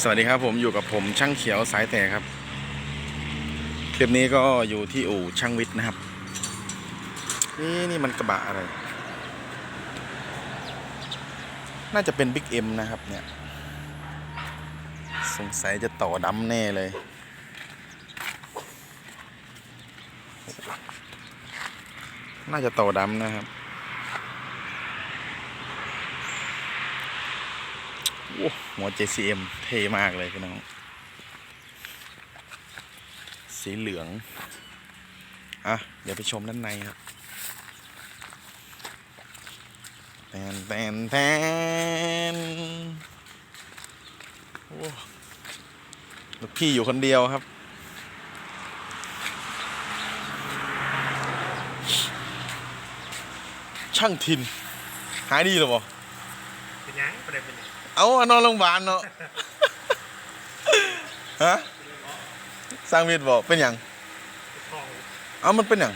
สวัสดีครับผมอยู่กับผมช่างเขียวสายแต่ครับ คลิปนี้ก็อยู่ที่อู่ช่างวิทย์นะครับ นี่นี่มันกระบะอะไร น่าจะเป็นบิ๊กเอ็มนะครับเนี่ย สงสัยจะต่อดำแน่เลย น่าจะต่อดำนะครับ โอ้ หัว JCM เท่มากเลยพี่น้อง สีเหลือง อะ เดี๋ยวไปชมด้านในครับแตนแตนแตนโอ้ลูกพี่อยู่คนเดียวครับ ช่างทิน หายดีหรือเปล่าเป็นยังประเด็นเป็นยัง เอาอะนอนโรงพยาบาลเนาะฮะสร้างมีดบอกเป็นอย่างทองเอามันเป็นอย่าง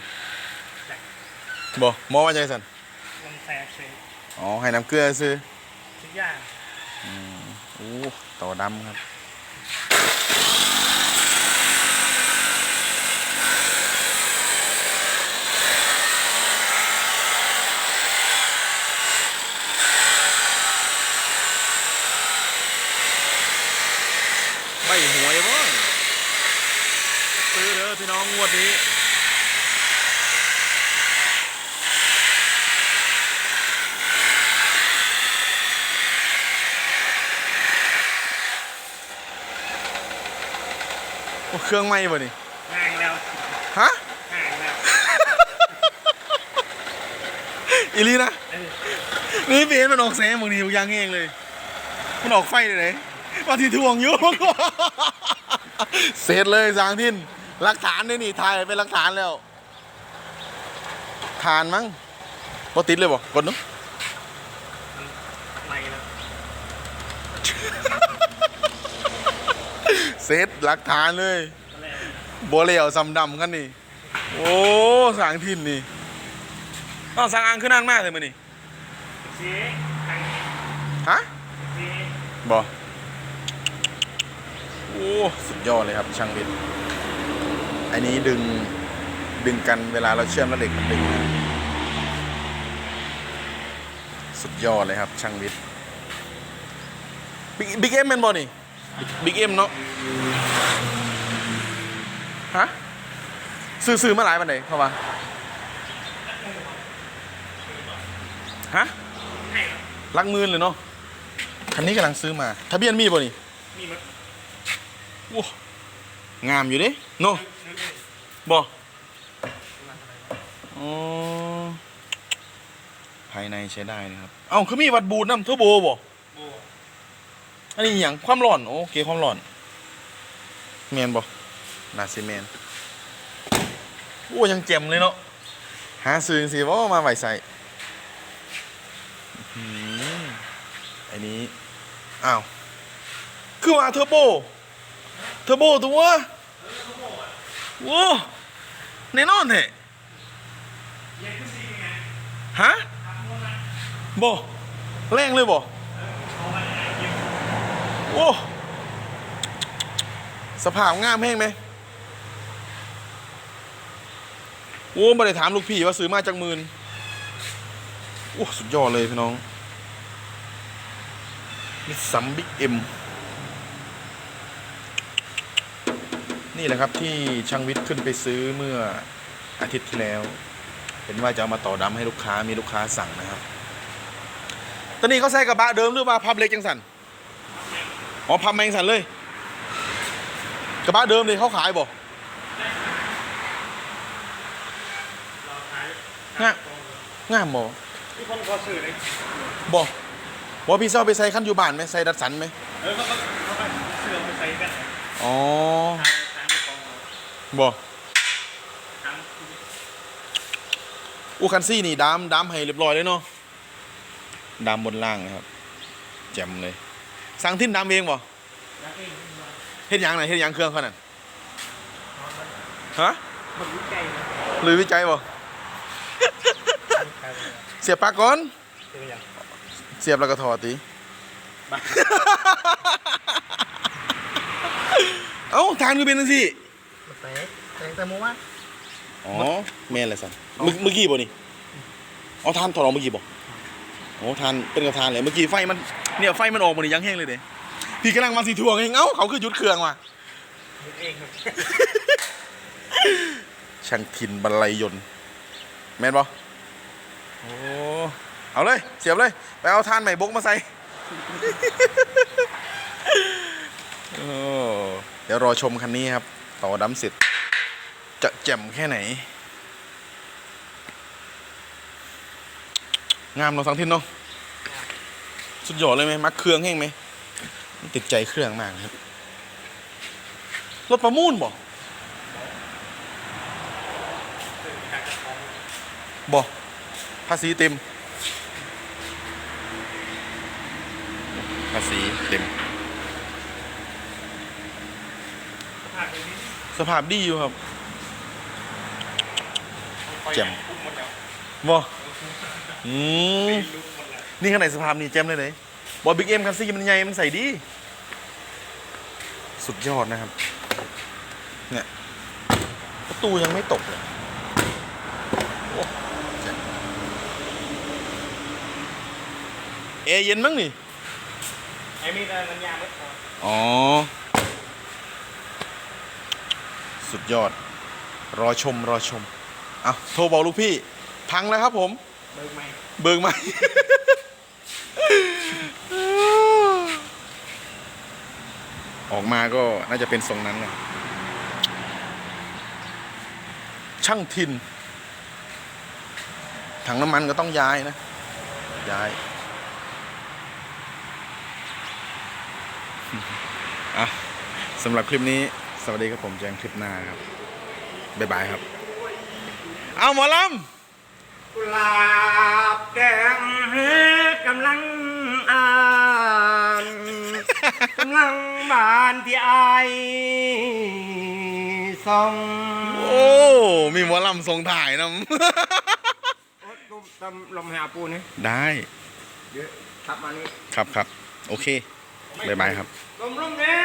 บอกหมอว่าใจสันลำแสกเซอ๋อให้น้ำเกลือซื้อทุกอย่างโอ้ต่อดำครับใบหวยบ้างซื้อเด้อพี่น้อ งงวดนี้โอ้เครื่องไหม้ป่ะนี่ห่างแล้วฮะห่างแล้วอีลีนะเออนี่เปลี่ยนมันออกแสงบางทีมันยังเองเลย มันออกไฟเลยไหนว่าที่ทวงอยู่ เสร็จเลยสางทิน หลักฐานนี่นี่ถ่ายเป็นหลักฐานแล้วฐานมั้งพอติดเลยบ่กดเนุ๊ไม่แล้วเสร็จหลักฐานเลยก็เลยบัวเหลวซ้ำดำกันนี่ โอ้สางทินนี่ต้องสร้างอ่างขึ้นนั่นมากเลยมันนี่ซีห่างฮะซีบอโอ้ สุดยอดเลยครับช่างวิทย์ อันนี้ดึงดึงกันเวลาเราเชื่อมแล้วเหล็กมันดึงนะสุดยอดเลยครับ ช่างวิทย์บิ๊กบิ๊กเอ็มเป็นบอนี่บิ๊กเอ็มเนาะฮะซื้อซื้อมาหลายปันไหนเข้ามาฮะให้ครับลักหมื่นเลยเนาะคันนี้กำลังซื้อมา ทะเบียนมีบ่นี่มีมั้ยโอ้ งามอยู่ดิโนนึกเลยบ่อ๋อภายในใช้ได้นะครับ เอ้าคือมีวัดบูดน้ำเทอร์โบบ่โบอันนี้อหย่างความร้อน โอเคความร้อนแมนบ่นาซีแมนโอ้ยังเจ็มเลยเนาะ หาซื้อสิว่ามาไหวใส่อื้อหืออันนี้ อ้าว คือว่าเทอร์โบ เทอร์โบตัวโว้แน่นอนเหรเย็นขึ้นซีไงฮะโบ่แรงเลยบ่โอ้สภาพงามแห้งไหมโอ้ไม่ได้ถามลูกพี่ว่าซื้อมาจากหมื่นโอ้สุดยอดเลยพี่น้องมิสซัมบิ๊กเอ็ม นี่แหละครับที่ช่างวิทย์ขึ้นไปซื้อเมื่ออาทิตย์ที่แล้ว เห็นว่าจะเอามาต่อดำให้ลูกค้ามีลูกค้าสั่งนะครับ ตอนนี้เขาใส่กระบะเดิมหรือว่าพับเล็กจังสันอ๋อพับแมงสันเลย กระบะเดิมเลยเขาขายบ่เราขายง่ะงามบ่ที่คนเขาซื้อเลยบ่บ่พี่เศร้าไปใส่ขั้นอยู่บ้านไหมใส่ดัดสันไหมเออเขาก็เขาก็ซื้อไปใส่กันอ๋อ บ่ทางอูคันซี่นี่ดามดามให้เรียบร้อยเลยเนาะดามบนล่างนะครับแจ่มเลย สั่งทิ้นดามเองบ่แล้วเองเฮ็ดหยังน่ะเฮ็ดหยังเครื่องเขานั่นฮะมันรู้ใจนะหรือวิจัยบ่เสียบปลั๊กก่อนเป็นอย่างเสียบแล้วก็ถอดติบ้าทานคือเป็นจั งซี่มาใส่ใส่แต่หมูว่าอ๋อแม่นเลยสันเมื่อเมื่อกี้บ่นี่อ๋อทานถอดออกเมื่อกี้บ่โอ้ทานเป็นกับทานเลยเมื่อกี้ไฟมันเนี่ยไฟมันออกมานี่ยังแห้งเลยเด้พี่กำลังมาสีทวงเองเอ้าเขาคือยุดเครื่องว่ะมุกเองครับช่างถิ่นบรรลัยยนต์แม่นบ่โอ้เอาเลยเสียบเลยไปเอาทานใหม่บกมาใส่เดี๋ยวรอชมคันนี้ครับ ต่อดำเสร็จ จะแจ่มแค่ไหน งามเนาะสังทินเนาะสุดยอดเลยไหมมักเครื่องแห้งไหมมันติดใจเครื่องมากครับ รถประมูลบ่บ่ภาษีเต็ม ภาษีเต็ม ผ่านไปนิด สภาพดีอยู่ครับแจ่มปุ๊บหมดแล้วบ่อืมลุกหมดแล้วนี่ข้างในสภาพนี่แจ่มเลยเลยบอบิ๊กเอ็มคันซี่มันใหญ่มันใส่ดี สุดยอดนะครับ เนี่ยประตูยังไม่ตกเลยโอ้แจ่มแอร์เย็นมั้งนี่ไอ้มีแต่น้ำยาเบิดพออ๋อ สุดยอด รอชมรอชมเอาโทรบอกลูกพี่ พังแล้วครับผม เบิกใหม่เบิกไหมออกมาก็น่าจะเป็นทรงนั้นนะช่างทิน ถังน้ำมันก็ต้องย้ายนะ ย้ายอะสำหรับคลิปนี้ สวัสดีครับผมเจอกันคลิปหน้าครับ บ๊ายบายครับ เอาหมอลำกุหลาบแดงกำลังอ่านกำลังบานที่ไอายส่องโอ้ มีหมอลำทรงถ่ายนโอ๊ยลมตำลมหาปูนี่ำได้เยอะทับมานี่ครับครับ โอเค บ๊ายบายครับลมลมแน่